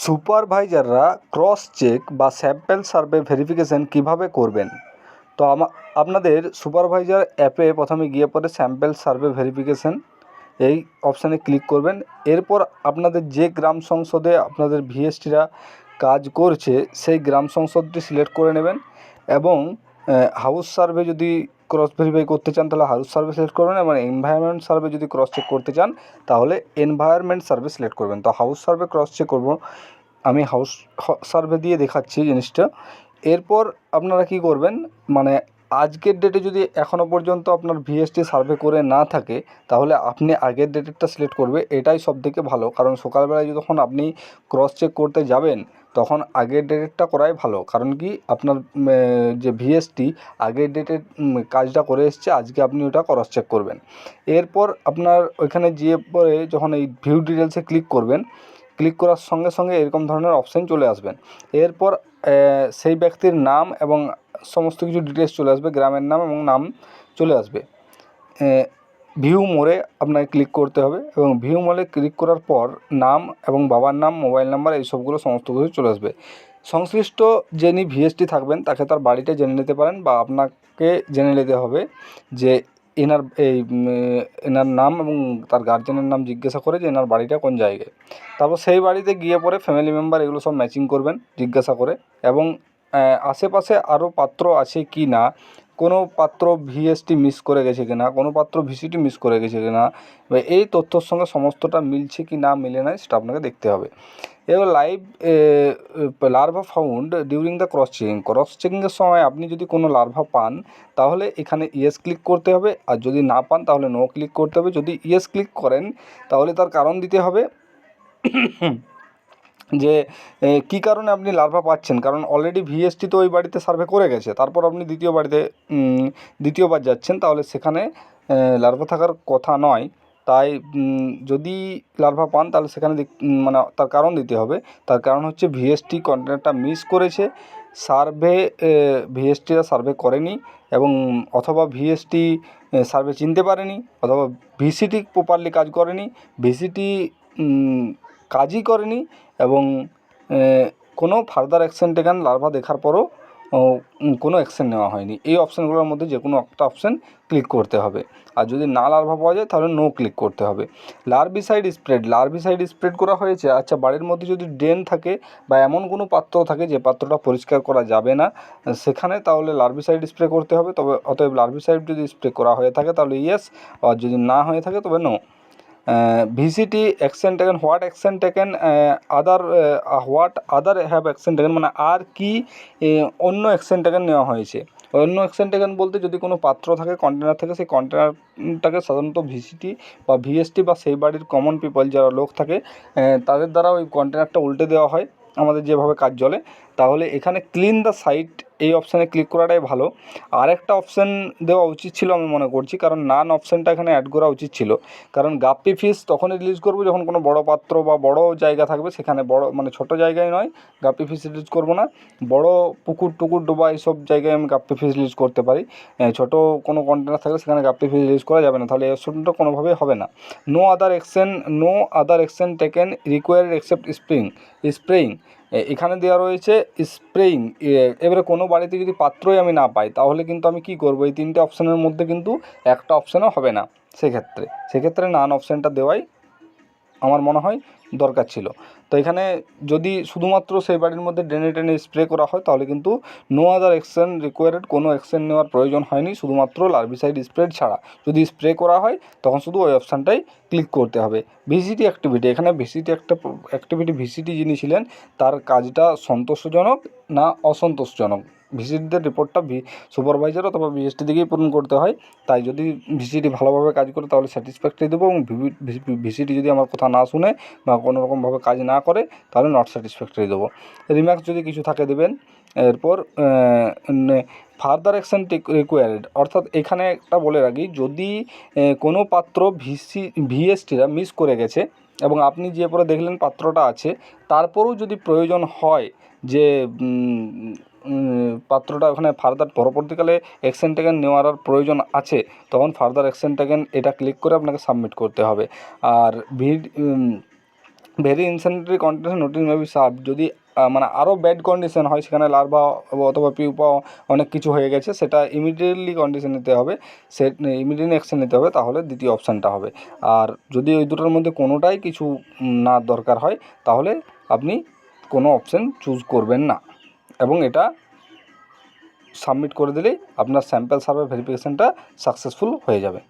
সুপারভাইজাররা cross check বা sample survey verification কীভাবে করবেন? তো আপনাদের সুপারভাইজার অ্যাপে প্রথমে গিয়ে পরে স্যাম্পেল সার্ভে ভেরিফিকেশান এই অপশানে ক্লিক করবেন। এরপর আপনাদের যে গ্রাম সংসদে আপনাদের ভিএসটিরা কাজ করছে, সেই গ্রাম সংসদটি সিলেক্ট করে নেবেন এবং হাউস সার্ভে যদি ক্রস ভেরিফাই করতে চান, তাহলে হাউস সার্ভে সিলেক্ট করবেন এবং এনভায়রনমেন্ট সার্ভে যদি ক্রস চেক করতে চান, তাহলে এনভায়রনমেন্ট সার্ভে সিলেক্ট করবেন। তো হাউস সার্ভে ক্রস চেক করব। আমি হাউস সার্ভে দিয়ে দেখাচ্ছি জিনিসটা। এরপর আপনারা কী করবেন মানে আজকের ডেটে যদি এখনও পর্যন্ত আপনার ভিএসটি সার্ভে করে না থাকে, তাহলে আপনি আগের ডেটেরটা সিলেক্ট করবে। এটাই সবথেকে ভালো। কারণ সকালবেলায় যখন আপনি ক্রস চেক করতে যাবেন তখন আগের ডেটেরটা করাই ভালো। কারণ কি? আপনার যে ভিএসটি আগের ডেটের কাজটা করে এসছে, আজকে আপনি ওটা ক্রস চেক করবেন। এরপর আপনার ওইখানে যেয়ে পরে যখন এই ভিউ ডিটেলসে ক্লিক করবেন ক্লিক করার সঙ্গে সঙ্গে এরকম ধরনের অপশান চলে আসবেন এরপর সেই ব্যক্তির নাম এবং সমস্ত কিছু ডিটেলস চলে আসবে, গ্রামের নাম এবং নাম চলে আসবে। ভিউ মোড়ে আপনাকে ক্লিক করতে হবে এবং ভিউ মোড়ে ক্লিক করার পর নাম এবং বাবার নাম মোবাইল নাম্বার এই সবগুলো সমস্ত কিছু চলে আসবে। সংশ্লিষ্ট যিনি ভিএসটি থাকবেন, তাকে তার বাড়িটা জেনে নিতে পারেন বা আপনাকে জেনে নিতে হবে যে এনার এই এনার নাম এবং তার গার্জেনের নাম জিজ্ঞাসা করে যে এনার বাড়িটা কোন জায়গায়। তারপর সেই বাড়িতে গিয়ে পরে ফ্যামিলি মেম্বার এগুলো সব ম্যাচিং করবেন, জিজ্ঞাসা করে এবং আশেপাশে আরও পাত্র আছে কি না কোনো পাত্র ভিএসটি মিস করে গেছে কি না কোনো পাত্র ভিসিটি মিস করে গেছে কি না এই তথ্যর সঙ্গে সমস্তটা মিলছে কি না, মিলে না, সেটা আপনাকে দেখতে হবে। এবার live larva found during the cross checking cross চেকিংয়ের সময় আপনি যদি কোনো লার্ভা পান, তাহলে এখানে ইয়েস ক্লিক করতে হবে, আর যদি না পান, তাহলে নো ক্লিক করতে হবে। যদি ইয়েস ক্লিক করেন, তাহলে তার কারণ দিতে হবে। যে কী কারণে আপনি লার্ভা পাচ্ছেন? কারণ অলরেডি ভিএসটি তো ওই বাড়িতে সার্ভে করে গেছে। তারপর আপনি দ্বিতীয় বাড়িতে দ্বিতীয়বার যাচ্ছেন, তাহলে সেখানে লার্ভা থাকার কথা নয়। তাই যদি লার্ভা পান, তাহলে সেখানে মানে তার কারণ দিতে হবে। তার কারণ হচ্ছে ভিএসটি কন্টেনারটা মিস করেছে। সার্ভে ভিএসটিরা সার্ভে করেনি এবং অথবা ভিএসটি সার্ভে চিনতে পারেনি, অথবা ভিসিটি প্রপারলি কাজ করেনি। ভিসিটি কাজই করেনি এবং কোনো ফার্দার অ্যাকশন টেকেন লার্ভা দেখার পরও কোনো অ্যাকশন নেওয়া হয়নি। এই অপশানগুলোর মধ্যে যে কোনো একটা অপশান ক্লিক করতে হবে। আর যদি না লার্ভা পাওয়া যায়, তাহলে নো ক্লিক করতে হবে। লার্ভিসাইড স্প্রেড লার্ভিসাইড স্প্রেড করা হয়েছে। আচ্ছা বাড়ির মধ্যে যদি ড্রেন থাকে বা এমন কোনো পাত্র থাকে যে পাত্রটা পরিষ্কার করা যাবে না, সেখানে তাহলে লার্ভিসাইড স্প্রে করতে হবে। তবে, অতএব লার্ভিসাইড যদি স্প্রে করা হয়ে থাকে, তাহলে ইয়েস আর যদি না হয়ে থাকে, তবে no VCT action taken what action taken other what other have action taken মানে আর কি অন্য অ্যাকশন টেকেন নেওয়া হয়েছে। অন্য অ্যাকশন টেকেন বলতে যদি কোনো পাত্র থাকে কন্টেনার থাকে, সেই কন্টেনারটাকে সাধারণত ভিসিটি বা ভিএসটি বা সেই বাড়ির কমন পিপল যারা লোক থাকে তাদের দ্বারা ওই কন্টেনারটা উল্টে দেওয়া হয়, আমাদের যেভাবে কাজ চলে। তাহলে এখানে ক্লিন দ্য সাইট এই অপশানে ক্লিক করাটাই ভালো। আর একটা অপশান দেওয়া উচিত ছিল আমি মনে করছি, কারণ নান অপশানটা এখানে অ্যাড করা উচিত ছিল। কারণ গাপ্পি ফিস তখনই রিলিজ করব যখন কোনো বড় পাত্র বা বড় জায়গা থাকবে, সেখানে বড় মানে ছোট জায়গায় নয় গাপ্পি ফিস রিলিজ করব না। বড় পুকুর টুকুর ডোবা এইসব জায়গায় আমি গাপ্পি ফিস রিলিজ করতে পারি। ছোটো কোনো কন্টেনার থাকলে সেখানে গাপ্পি ফিস রিলিজ করা যাবে না। তাহলে এই অপশনটা কোনোভাবেই হবে না। No other action no other action taken required except spring spraying এখানে দেওয়া রয়েছে স্প্রেইং এবারে কোনো বাড়িতে যদি পাত্রই আমি না পাই, তাহলে কিন্তু আমি কি করব? এই তিনটে অপশানের মধ্যে কিন্তু একটা অপশানও হবে না, সেক্ষেত্রে। সেক্ষেত্রে নান অপশানটা দেওয়াই আমার মনে হয় দরকার ছিল। তো এখানে যদি শুধুমাত্র সেই বাড়ির মধ্যে ড্রেনে টেনে স্প্রে করা হয়, তাহলে কিন্তু নো আদার অ্যাকশন রিকোয়ার্ড কোনো অ্যাকশন নেওয়ার প্রয়োজন হয়নি, শুধুমাত্র লার্ভিসাইড স্প্রে ছাড়া। যদি স্প্রে করা হয়, তখন শুধু ওই অপশানটাই ক্লিক করতে হবে। ভিসিটি অ্যাক্টিভিটি এখানে ভিসিটি একটা অ্যাক্টিভিটি ভিসিটি যিনি ছিলেন, তার কাজটা সন্তোষজনক না অসন্তোষজনক? ভিসিটিদের রিপোর্টটা ভি সুপারভাইজার অথবা বিএসটি দিকেই পূরণ করতে হয়। তাই যদি ভিসিটি ভালোভাবে কাজ করে, তাহলে স্যাটিসফ্যাক্টরি দেবো এবং ভিসিটি যদি আমার কথা না শুনে বা কোনো রকমভাবে কাজ না করে, তাহলে নট স্যাটিসফ্যাক্টরি দেবো। রিমার্কস যদি কিছু থাকে দেবেন, এরপর ফার্দার অ্যাকশন রিকোয়ার্ড অর্থাৎ এখানে একটা বলে রাখি, যদি কোনো পাত্র ভিসি ভিএসটিরা মিস করে গেছে এবং আপনি যে পরে দেখলেন পাত্রটা আছে, তারপরেও যদি প্রয়োজন হয় যে পাত্রটা ওখানে ফার্দার পরবর্তীকালে অ্যাকশন টেকেন নেওয়ার আর প্রয়োজন আছে, তখন ফার্দার অ্যাকশন টেকেন এটা ক্লিক করে আপনাকে সাবমিট করতে হবে। আর with very insanitary condition notice may be serve যদি মানে আরও ব্যাড কন্ডিশন হয়, সেখানে লার্ভা অথবা পিউপা অনেক কিছু হয়ে গেছে, সেটা ইমিডিয়েটলি কন্ডিশন নিতে হবে। সে ইমিডিয়েটলি অ্যাকশন নিতে হবে, তাহলে দ্বিতীয় অপশানটা হবে। আর যদি ওই দুটোর মধ্যে কোনোটাই কিছু না দরকার হয়, তাহলে আপনি কোনো অপশান চুজ করবেন না। এবং এটা সাবমিট করে দিলেই আপনার স্যাম্পেল সার্ভে ভেরিফিকেশানটা সাকসেসফুল হয়ে যাবে।